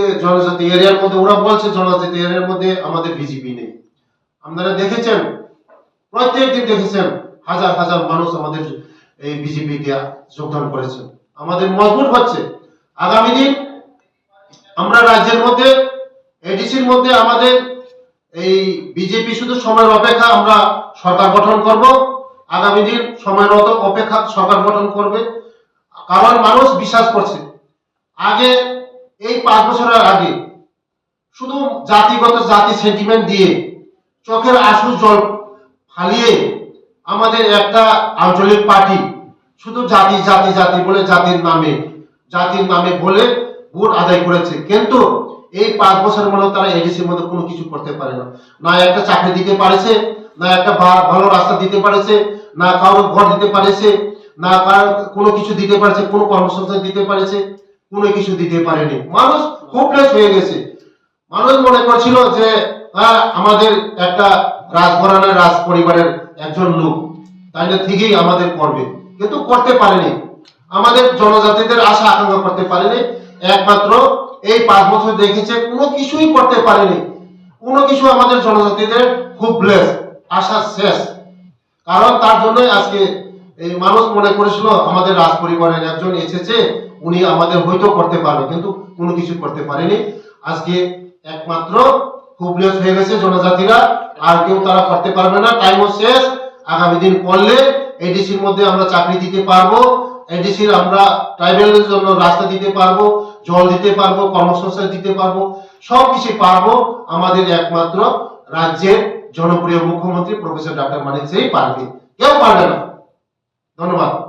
জনজাতি এরিয়ার মধ্যে, ওরা বলছে জনজাতি এরিয়ার মধ্যে আমাদের নেই। আপনারা দেখেছেন? দেখেছেন হাজার হাজার মানুষ আমাদের এই যোগদান করেছেন আমাদের মজবুত হচ্ছে। আগামী দিন আমরা রাজ্যের মধ্যে এডিসির মধ্যে আমাদের এই বিজেপি শুধু সময়ের অপেক্ষা আমরা সরকার গঠন করব। আগামী দিন সময়ের অত- অপেক্ষা সরকার গঠন করবে। কারণ মানুষ বিশ্বাস করছে। আগে এই পাঁচ বছরের আগে শুধু জাতিগত জাতি সেন্টিমেন্ট দিয়ে চোখের আশু জল ফালিয়ে আমাদের একটা আঞ্চলিক পার্টি, শুধু জাতি জাতি জাতি বলে জাতির নামে জাতির নামে বলে ভোট আদায় করেছে। কিন্তু এই পাঁচ বছরের মধ্যে তারা এডিসির মধ্যে কোনো কিছু করতে পারে না। না একটা চাকরি দিতে পারেছে, না একটা ভালো রাস্তা দিতে পারেছে, না কারও ঘর দিতে পারেছে, না কার কোনো কিছু দিতে পারেছে, কোনো কর্মসংস্থান দিতে পারেছে। কোনো কিছু দিতে পারেনি। মানুষ হোপলেস হয়ে গেছে। মানুষ মনে করছিল যে হ্যাঁ আমাদের একটা রাজঘরানার রাজ পরিবারের একজন লোক। তাই না ঠিকই আমাদের করবে। কিন্তু করতে পারেনি। আমাদের জনজাতিদের আশা আকাঙ্ক্ষা করতে পারেনি। একমাত্র এই পাঁচ বছর দেখেছে কোনো কিছুই করতে পারেনি। কোনো কিছু আমাদের জনজাতিদের খুব আশা শেষ। কারণ তার জন্যই আজকে এই মানুষ মনে করেছিল, আমাদের রাজ পরিবারের একজন এসেছে, উনি আমাদের হয়তো করতে পারবে, কিন্তু কোনো কিছু করতে পারেনি। আজকে একমাত্র হুবলেস হয়ে গেছে জনজাতিরা, আর কেউ তারা করতে পারবে না টাইমও শেষ। আগামী দিন করলে এডিসির মধ্যে আমরা চাকরি দিতে পারব এডিসির আমরা ট্রাইবেলের জন্য রাস্তা দিতে পারব, জল দিতে পারব, কর্মসংস্থান দিতে পারব সব কিছু পারব আমাদের একমাত্র রাজ্যের জনপ্রিয় মুখ্যমন্ত্রী প্রফেসর ডাক্তার মানিক সেই পারবে। কেউ পারবে না। ধন্যবাদ।